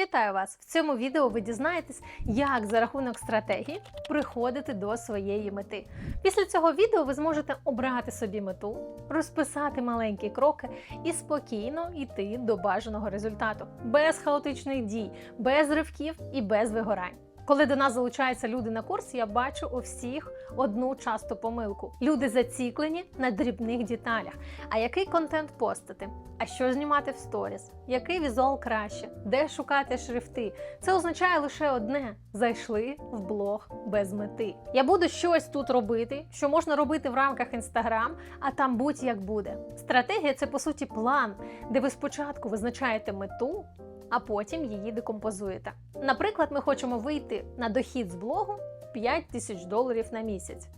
Вітаю вас! В цьому відео ви дізнаєтесь, як за рахунок стратегії приходити до своєї мети. Після цього відео ви зможете обрати собі мету, розписати маленькі кроки і спокійно йти до бажаного результату, без хаотичних дій, без ривків і без вигорань. Коли до нас залучаються люди на курс, я бачу у всіх одну часту помилку. Люди заціклені на дрібних деталях. А який контент постити? А що знімати в сторіс? Який візуал краще? Де шукати шрифти? Це означає лише одне: зайшли в блог без мети. Я буду щось тут робити, що можна робити в рамках інстаграм, а там будь-як буде. Стратегія це по суті план, де ви спочатку визначаєте мету, а потім її декомпозуєте. Наприклад, ми хочемо вийти на дохід з блогу 5 тисяч доларів на місяць.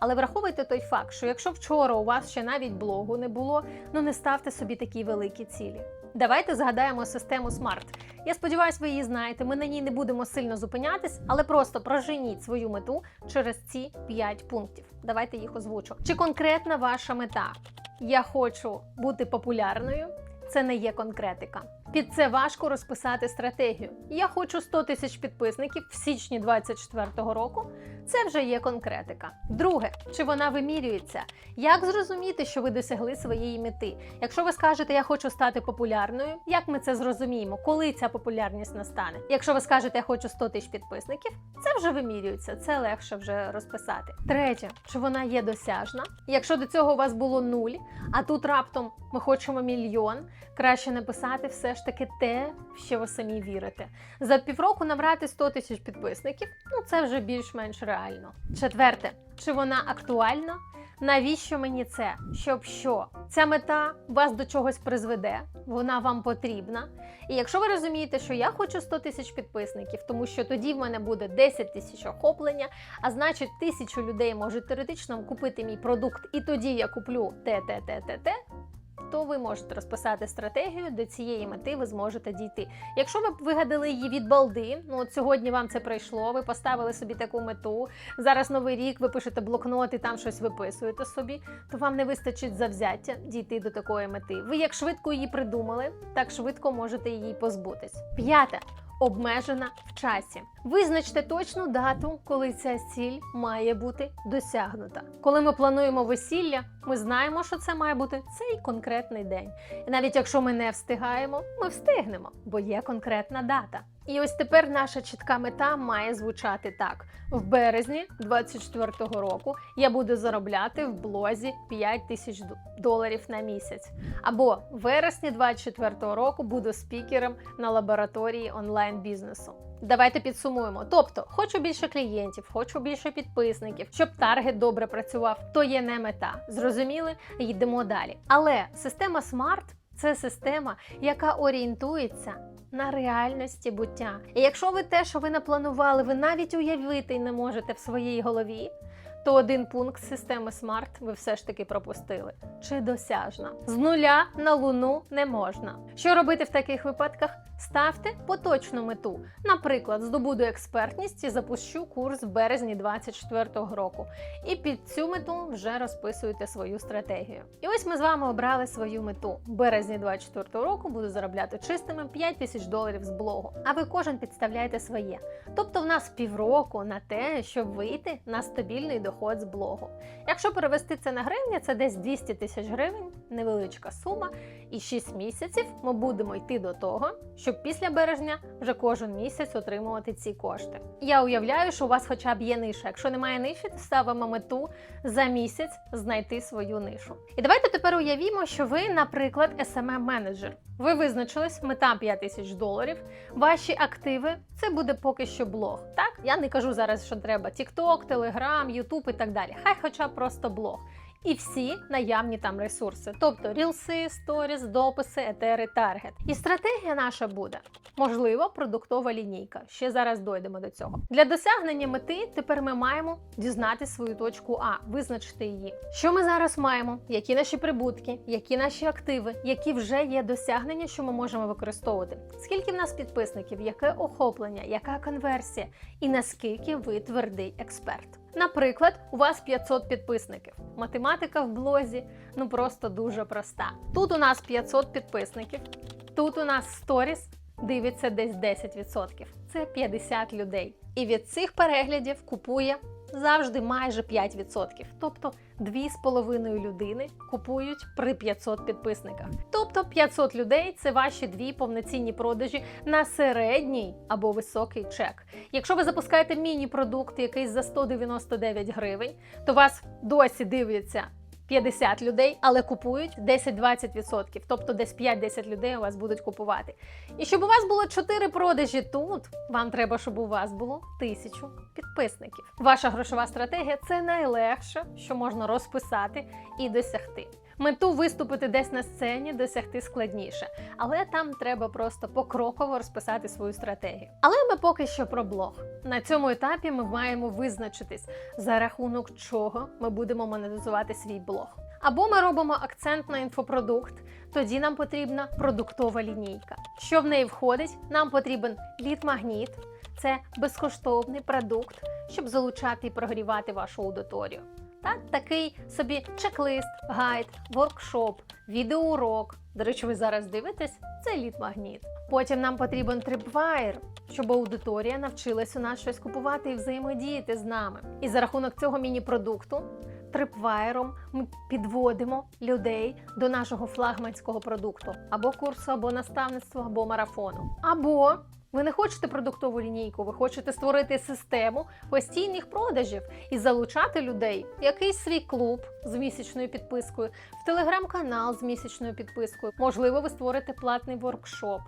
Але враховуйте той факт, що якщо вчора у вас ще навіть блогу не було, ну не ставте собі такі великі цілі. Давайте згадаємо систему SMART. Я сподіваюся, ви її знаєте. Ми на ній не будемо сильно зупинятись, але просто проженіть свою мету через ці 5 пунктів. Давайте їх озвучу. Чи конкретна ваша мета? Я хочу бути популярною. Це не є конкретика. Під це важко розписати стратегію. Я хочу 100 тисяч підписників в січні 2024 року. Це вже є конкретика. Друге, чи вона вимірюється? Як зрозуміти, що ви досягли своєї мети? Якщо ви скажете, я хочу стати популярною, як ми це зрозуміємо, коли ця популярність настане? Якщо ви скажете, я хочу 100 тисяч підписників, це вже вимірюється, це легше вже розписати. Третє, чи вона є досяжна? Якщо до цього у вас було нуль, а тут раптом ми хочемо мільйон, краще написати все ж таки те, в що ви самі вірите. За півроку набрати 100 тисяч підписників, ну це вже більш-менш реально. Четверте, чи вона актуальна? Навіщо мені це? Щоб що? Ця мета вас до чогось призведе, вона вам потрібна. І якщо ви розумієте, що я хочу 100 тисяч підписників, тому що тоді в мене буде 10 тисяч охоплення, а значить, тисячу людей можуть теоретично купити мій продукт, і тоді я куплю те, те, те, те, те. То ви можете розписати стратегію, до цієї мети ви зможете дійти. Якщо ви вигадали її від балди, ну от сьогодні вам це прийшло, ви поставили собі таку мету. Зараз новий рік, ви пишете блокнот і там щось виписуєте собі, то вам не вистачить завзяття дійти до такої мети. Ви як швидко її придумали, так швидко можете її позбутись. П'яте. Обмежена в часі. Визначте точну дату, коли ця ціль має бути досягнута. Коли ми плануємо весілля, ми знаємо, що це має бути цей конкретний день. І навіть якщо ми не встигаємо, ми встигнемо, бо є конкретна дата. І ось тепер наша чітка мета має звучати так: в березні 24-го року я буду заробляти в блозі 5 тисяч доларів на місяць. Або в вересні 24-го року буду спікером на лабораторії онлайн бізнесу. Давайте підсумуємо. Тобто, хочу більше клієнтів, хочу більше підписників, щоб таргет добре працював. То є не мета. Зрозуміли? Йдемо далі. Але система SMART – це система, яка орієнтується на реальності буття. І якщо ви те, що ви напланували, ви навіть уявити не можете в своїй голові. То один пункт системи SMART ви все ж таки пропустили. Чи досяжна? З нуля на луну не можна. Що робити в таких випадках? Ставте поточну мету. Наприклад, здобуду експертність і запущу курс в березні 2024 року. І під цю мету вже розписуєте свою стратегію. І ось ми з вами обрали свою мету. В березні 2024 року буду заробляти чистими 5 тисяч доларів з блогу. А ви кожен підставляєте своє. Тобто в нас півроку на те, щоб вийти на стабільний доход з блогу. Якщо перевести це на гривні, це десь 200 тисяч гривень, невеличка сума. І 6 місяців ми будемо йти до того, щоб після березня вже кожен місяць отримувати ці кошти. Я уявляю, що у вас хоча б є ниша. Якщо немає ниші, то ставимо мету за місяць знайти свою нишу. І давайте тепер уявімо, що ви, наприклад, smm менеджер Ви визначились, мета 5 тисяч доларів. Ваші активи це буде поки що блог. Так, я не кажу зараз, що треба TikTok, Telegram, YouTube і так далі. Хай хоча просто блог. І всі наявні там ресурси, тобто рілси, сторіс, дописи, етери, таргет. І стратегія наша буде можливо продуктова лінійка. Ще зараз дойдемо до цього. Для досягнення мети тепер ми маємо дізнати свою точку А, визначити її. Що ми зараз маємо? Які наші прибутки, які наші активи, які вже є досягнення, що ми можемо використовувати? Скільки в нас підписників, яке охоплення, яка конверсія, і наскільки ви твердий експерт? Наприклад, у вас 500 підписників. Математика в блозі ну просто дуже проста. Тут у нас 500 підписників, тут у нас сторіс дивиться десь 10%. Це 50 людей. І від цих переглядів купує завжди майже 5%. Тобто 2,5 людини купують при 500 підписниках. Тобто 500 людей це ваші дві повноцінні продажі на середній або високий чек. Якщо ви запускаєте міні-продукт якийсь за 199 гривень, то вас досі дивляться 50 людей, але купують 10-20%. Тобто десь 5-10 людей у вас будуть купувати. І щоб у вас було 4 продажі тут, вам треба, щоб у вас було тисячу підписників. Ваша грошова стратегія це найлегше, що можна розписати і досягти. Мету виступити десь на сцені досягти складніше, але там треба просто покроково розписати свою стратегію. Але ми поки що про блог. На цьому етапі ми маємо визначитись, за рахунок чого ми будемо монетизувати свій блог. Або ми робимо акцент на інфопродукт, тоді нам потрібна продуктова лінійка. Що в неї входить? Нам потрібен лід-магніт, це безкоштовний продукт, щоб залучати і прогрівати вашу аудиторію. Так, такий собі чек-лист, гайд, воркшоп, відеоурок. До речі, ви зараз дивитесь, це лід-магніт. Потім нам потрібен трипвайр, щоб аудиторія навчилась у нас щось купувати і взаємодіяти з нами. І за рахунок цього міні-продукту трипвайером ми підводимо людей до нашого флагманського продукту або курсу, або наставництва, або марафону. Або ви не хочете продуктову лінійку, ви хочете створити систему постійних продажів і залучати людей в якийсь свій клуб з місячною підпискою, в телеграм-канал з місячною підпискою. Можливо, ви створите платний воркшоп.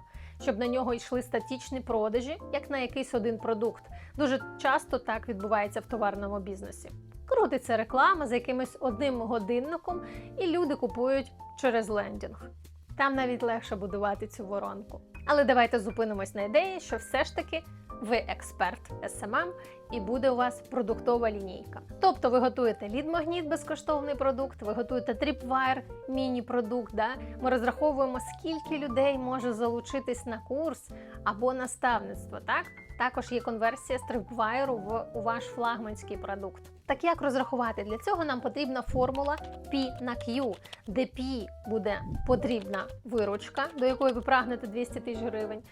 Щоб на нього йшли статічні продажі, як на якийсь один продукт. Дуже часто так відбувається в товарному бізнесі. Крутиться реклама за якимось одним годинником, і люди купують через лендінг. Там навіть легше будувати цю воронку. Але давайте зупинимось на ідеї, що все ж таки ви експерт SMM і буде у вас продуктова лінійка. Тобто ви готуєте лід-магніт, безкоштовний продукт, ви готуєте тріпвайр, міні-продукт. Да? Ми розраховуємо, скільки людей може залучитись на курс або наставництво. Так? Також є конверсія з трипвайру в у ваш флагманський продукт. Так як розрахувати? Для цього нам потрібна формула P на Q, де P буде потрібна виручка, до якої ви прагнете 200 тисяч гривень,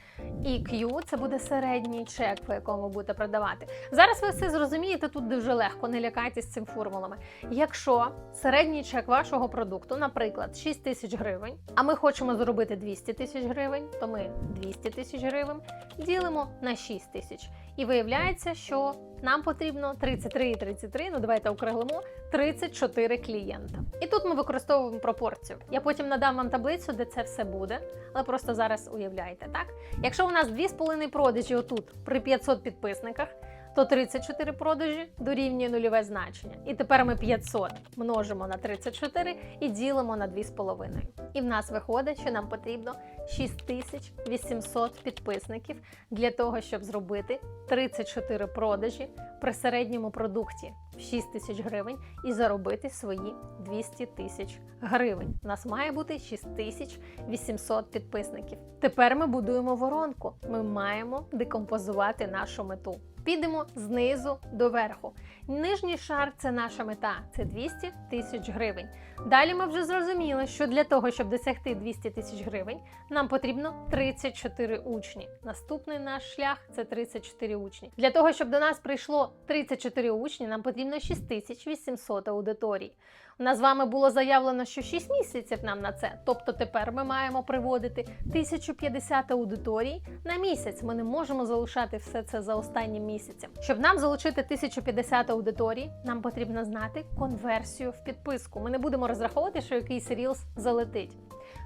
і Q це буде середній чек, по якому ви будете продавати. Зараз ви все зрозумієте тут дуже легко, не лякайтесь цим формулами. Якщо середній чек вашого продукту, наприклад, 6 тисяч гривень, а ми хочемо заробити 200 тисяч гривень, то ми 200 тисяч гривень ділимо на 6 тисяч. І виявляється, що нам потрібно 33 і 33, ну давайте округлимо, 34 клієнта. І тут ми використовуємо пропорцію. Я потім надам вам таблицю, де це все буде, але просто зараз уявляйте, так? Якщо у нас 2,5 продажі отут при 500 підписниках, то 34 продажі дорівнює нульове значення. І тепер ми 500 множимо на 34 і ділимо на 2,5. І в нас виходить, що нам потрібно 6800 підписників для того, щоб зробити 34 продажі при середньому продукті 6 тисяч гривень і заробити свої 200 тисяч гривень. У нас має бути 6800 підписників. Тепер ми будуємо воронку. Ми маємо декомпозувати нашу мету. Підемо знизу до верху. Нижній шар це наша мета, це 200 тисяч гривень. Далі ми вже зрозуміли, що для того, щоб досягти 200 тисяч гривень, нам потрібно 34 учні. Наступний наш шлях це 34 учні. Для того, щоб до нас прийшло 34 учні, нам потрібно 6800 аудиторій. У нас з вами було заявлено, що 6 місяців нам на це. Тобто тепер ми маємо приводити 1050 аудиторій на місяць. Ми не можемо залишати все це за останнім місяцем. Щоб нам залучити 1050 аудиторій, нам потрібно знати конверсію в підписку. Ми не будемо розраховувати, що якийсь рілс залетить.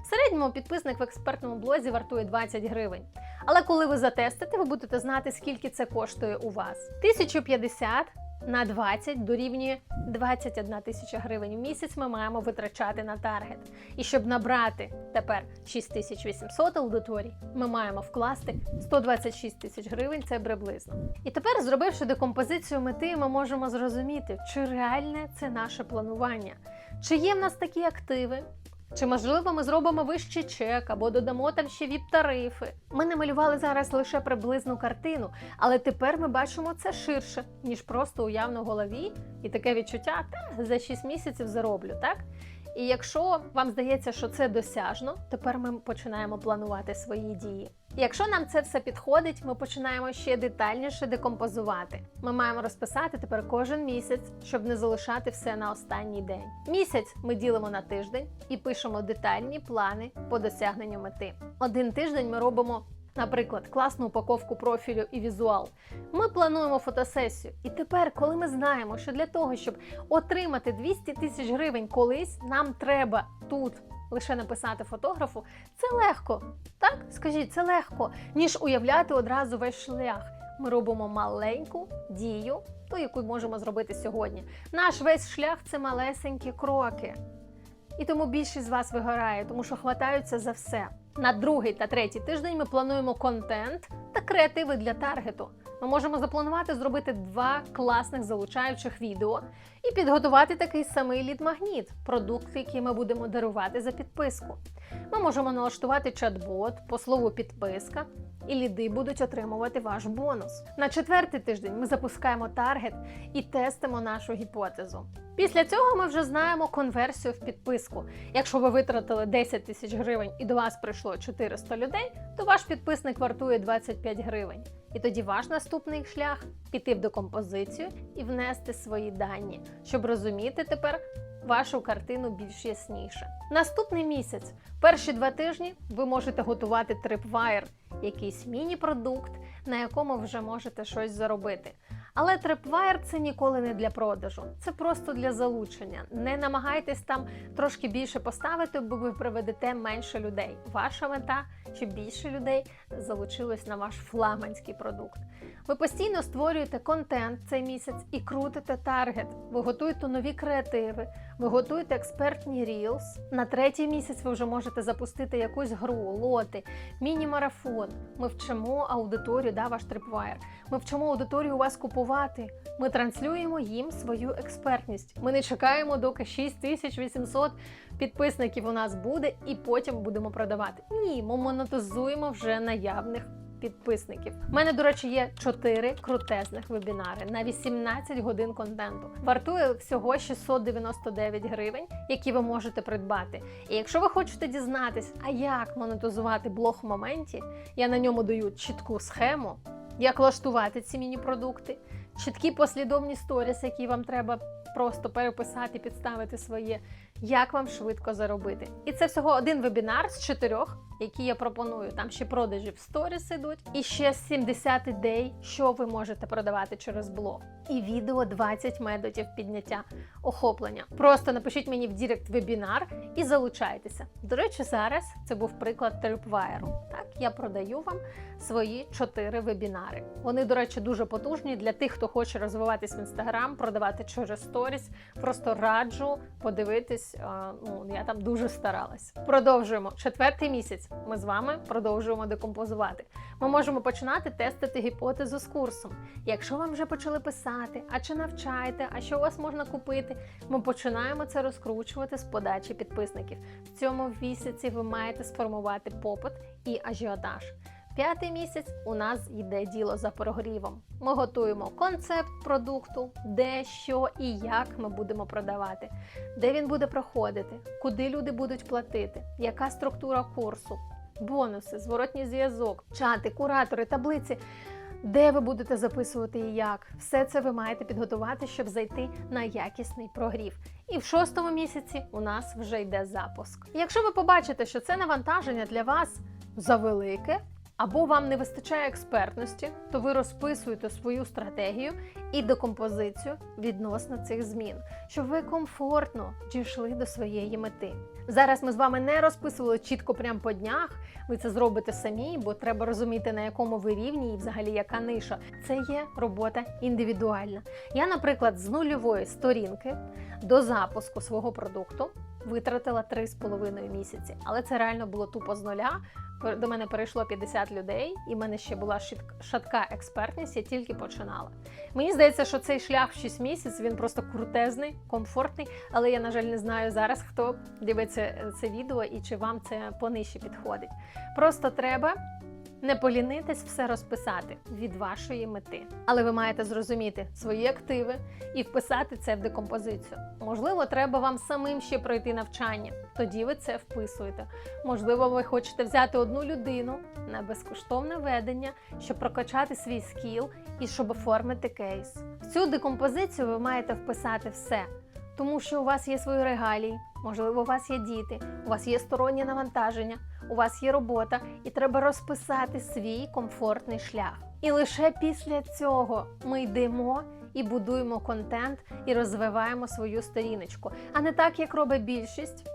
В середньому підписник в експертному блозі вартує 20 гривень. Але коли ви затестите, ви будете знати, скільки це коштує у вас. 1050 на 20 дорівнює 21 тисяча гривень в місяць ми маємо витрачати на таргет. І щоб набрати тепер 6800 аудиторій, ми маємо вкласти 126 тисяч гривень, це приблизно. І тепер, зробивши декомпозицію мети, ми можемо зрозуміти, чи реальне це наше планування, чи є в нас такі активи. Чи можливо ми зробимо вищий чек або додамо там ще віп-тарифи? Ми намалювали зараз лише приблизну картину, але тепер ми бачимо це ширше, ніж просто уявно в голові, і таке відчуття та за 6 місяців зароблю, так? І якщо вам здається, що це досяжно, тепер ми починаємо планувати свої дії. Якщо нам це все підходить, ми починаємо ще детальніше декомпозувати. Ми маємо розписати тепер кожен місяць, щоб не залишати все на останній день. Місяць ми ділимо на тиждень і пишемо детальні плани по досягненню мети. Один тиждень ми робимо. Наприклад, класну упаковку профілю і візуал. Ми плануємо фотосесію. І тепер, коли ми знаємо, що для того, щоб отримати 200 тисяч гривень колись, нам треба тут лише написати фотографу, це легко. Так, скажіть, це легко, ніж уявляти одразу весь шлях. Ми робимо маленьку дію, ту, яку можемо зробити сьогодні. Наш весь шлях це малесенькі кроки. І тому більшість з вас вигорає, тому що хватаються за все. На другий та третій тиждень ми плануємо контент креативи для таргету. Ми можемо запланувати зробити два класних залучаючих відео і підготувати такий самий лід-магніт, продукт, який ми будемо дарувати за підписку. Ми можемо налаштувати чат-бот по слову підписка, і ліди будуть отримувати ваш бонус. На четвертий тиждень ми запускаємо таргет і тестимо нашу гіпотезу. Після цього ми вже знаємо конверсію в підписку. Якщо ви витратили 10 тисяч гривень і до вас прийшло 400 людей, то ваш підписник вартує 25 гривень. І тоді ваш наступний шлях піти в декомпозицію і внести свої дані, щоб розуміти тепер вашу картину більш ясніше. Наступний місяць, перші два тижні, ви можете готувати трипвайр, якийсь міні-продукт, на якому вже можете щось заробити. Але трипвайр це ніколи не для продажу, це просто для залучення. Не намагайтесь там трошки більше поставити, бо ви приведете менше людей. Ваша мета, щоб більше людей залучилось на ваш флагманський продукт. Ви постійно створюєте контент цей місяць і крутите таргет. Ви готуєте нові креативи, ви готуєте експертні рілс. На третій місяць ви вже можете запустити якусь гру, лоти, міні-марафон. Ми вчимо аудиторію, да, ваш трипвайр. Ми вчимо аудиторію у вас купувати. Ми транслюємо їм свою експертність. Ми не чекаємо, доки 6800 підписників у нас буде, і потім будемо продавати. Ні, ми монетизуємо вже наявних підписників. У мене, до речі, є 4 крутезних вебінари на 18 годин контенту. Вартує всього 699 гривень, які ви можете придбати. І якщо ви хочете дізнатись, а як монетизувати блог в моменті, я на ньому даю чітку схему, як влаштувати ці міні-продукти, чіткі послідовні сторіс, які вам треба просто переписати, підставити своє, як вам швидко заробити. І це всього один вебінар з чотирьох, які я пропоную. Там ще продажі в сторіс ідуть, і ще 70 ідей, що ви можете продавати через блог. І відео 20 методів підняття охоплення. Просто напишіть мені в Дірект вебінар і залучайтеся. До речі, зараз це був приклад трипвайру. Так, я продаю вам свої чотири вебінари. Вони, до речі, дуже потужні для тих, хто хоче розвиватись в інстаграм, продавати через сторіс. Просто раджу подивитись. Ну я там дуже старалась. Продовжуємо четвертий місяць. Ми з вами продовжуємо декомпозувати. Ми можемо починати тестити гіпотезу з курсом. Якщо вам вже почали писати, а чи навчаєте, а що у вас можна купити, ми починаємо це розкручувати з подачі підписників. В цьому місяці ви маєте сформувати попит і ажіотаж. П'ятий місяць у нас йде діло за прогрівом. Ми готуємо концепт продукту, де, що і як ми будемо продавати, де він буде проходити, куди люди будуть платити, яка структура курсу, бонуси, зворотній зв'язок, чати, куратори, таблиці. Де ви будете записувати і як? Все це ви маєте підготувати, щоб зайти на якісний прогрів. І в шостому місяці у нас вже йде запуск. Якщо ви побачите, що це навантаження для вас завелике, або вам не вистачає експертності, то ви розписуєте свою стратегію і декомпозицію відносно цих змін, щоб ви комфортно дійшли до своєї мети. Зараз ми з вами не розписували чітко прямо по днях. Ви це зробите самі, бо треба розуміти, на якому ви рівні і взагалі яка ниша. Це є робота індивідуальна. Я, наприклад, з нульової сторінки до запуску свого продукту витратила 3,5 місяці, але це реально було тупо з нуля. До мене перейшло 50 людей, і в мене ще була шатка експертність, я тільки починала. Мені здається, що цей шлях в 6 місяців він просто крутезний, комфортний, але я, на жаль, не знаю зараз, хто дивиться е, це відео і чи вам це понижче підходить. Просто треба Не полінитесь все розписати від вашої мети. Але ви маєте зрозуміти свої активи і вписати це в декомпозицію. Можливо, треба вам самим ще пройти навчання. Тоді ви це вписуєте. Можливо, ви хочете взяти одну людину на безкоштовне ведення, щоб прокачати свій скіл і щоб оформити кейс. В цю декомпозицію ви маєте вписати все. Тому що у вас є свої регалії, можливо, у вас є діти, у вас є стороннє навантаження, у вас є робота, і треба розписати свій комфортний шлях. І лише після цього ми йдемо і будуємо контент і розвиваємо свою сторіночку. А не так, як робить більшість.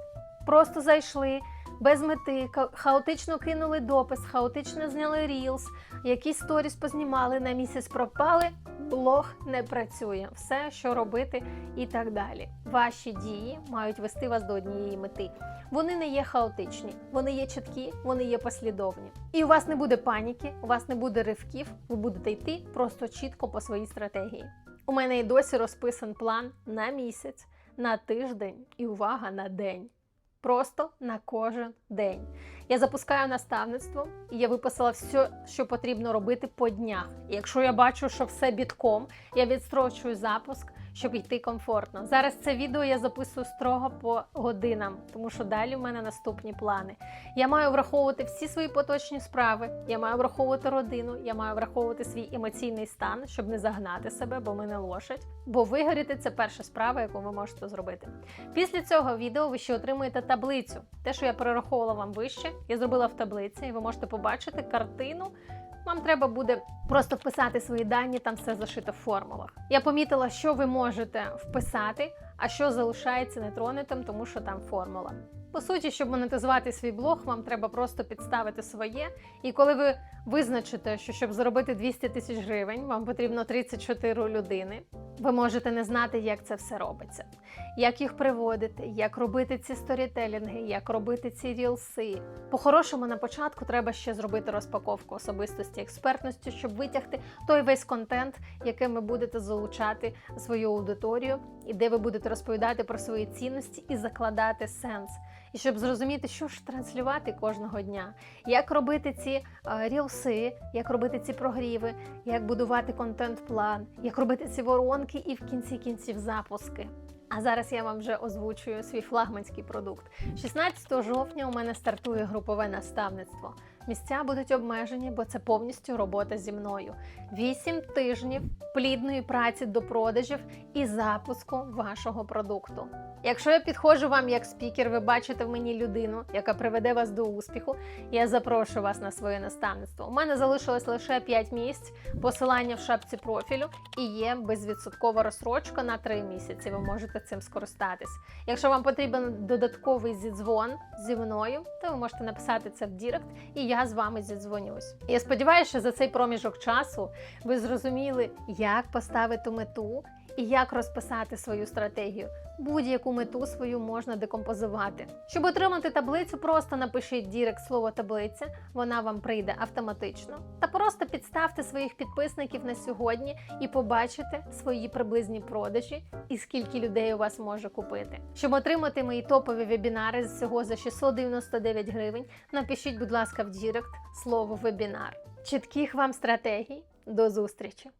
Просто зайшли без мети, хаотично кинули допис, хаотично зняли рілс, якісь сторіс познімали, на місяць пропали, блог не працює. Все, що робити, і так далі. Ваші дії мають вести вас до однієї мети. Вони не є хаотичні, вони є чіткі, вони є послідовні. І у вас не буде паніки, у вас не буде ривків, ви будете йти просто чітко по своїй стратегії. У мене і досі розписан план на місяць, на тиждень і увага на день. Просто на кожен день. Я запускаю наставництво, і я виписала все, що потрібно робити по днях. І якщо я бачу, що все бітком, я відстрочую запуск, щоб йти комфортно. Зараз це відео я записую строго по годинам, тому що далі в мене наступні плани. Я маю враховувати всі свої поточні справи, я маю враховувати родину, я маю враховувати свій емоційний стан, щоб не загнати себе, бо ми не лошадь. Бо вигоріти це перша справа, яку ви можете зробити. Після цього відео ви ще отримуєте таблицю. Те, що я перераховувала вам вище, я зробила в таблиці, і ви можете побачити картину. Вам треба буде просто вписати свої дані, там все зашито в формулах. Я помітила, що ви можете вписати, а що залишається нетронутим, тому що там формула. По суті, щоб монетизувати свій блог, вам треба просто підставити своє. І коли ви визначите, що щоб заробити 200 тисяч гривень, вам потрібно 34 людини, ви можете не знати, як це все робиться, як їх приводити, як робити ці сторітелінги, як робити ці рілси. По-хорошому, на початку треба ще зробити розпаковку особистості експертності, щоб витягти той весь контент, яким ви будете залучати свою аудиторію, і де ви будете розповідати про свої цінності і закладати сенс. І щоб зрозуміти, що ж транслювати кожного дня, як робити ці е, рілси, як робити ці прогріви, як будувати контент-план, як робити ці воронки і в кінці кінців запуски. А зараз я вам вже озвучую свій флагманський продукт. 16 жовтня у мене стартує групове наставництво. Місця будуть обмежені, бо це повністю робота зі мною. 8 тижнів плідної праці до продажів і запуску вашого продукту. Якщо я підходжу вам як спікер, ви бачите в мені людину, яка приведе вас до успіху, я запрошую вас на своє наставництво. У мене залишилось лише 5 місць, посилання в шапці профілю і є безвідсоткова розсрочка на 3 місяці. Ви можете цим скористатись. Якщо вам потрібен додатковий зідзвон зі мною, то ви можете написати це в Дірект, і я з вами зідзвонюсь. Я сподіваюся, що за цей проміжок часу ви зрозуміли, як поставити мету і як розписати свою стратегію. Будь-яку мету свою можна декомпозувати. Щоб отримати таблицю, просто напишіть Дірект слово таблиця, вона вам прийде автоматично. Та просто підставте своїх підписників на сьогодні і побачите свої приблизні продажі і скільки людей у вас може купити. Щоб отримати мої топові вебінари всього за 699 гривень, напишіть, будь ласка, в Дірект слово вебінар. Чітких вам стратегій. До зустрічі!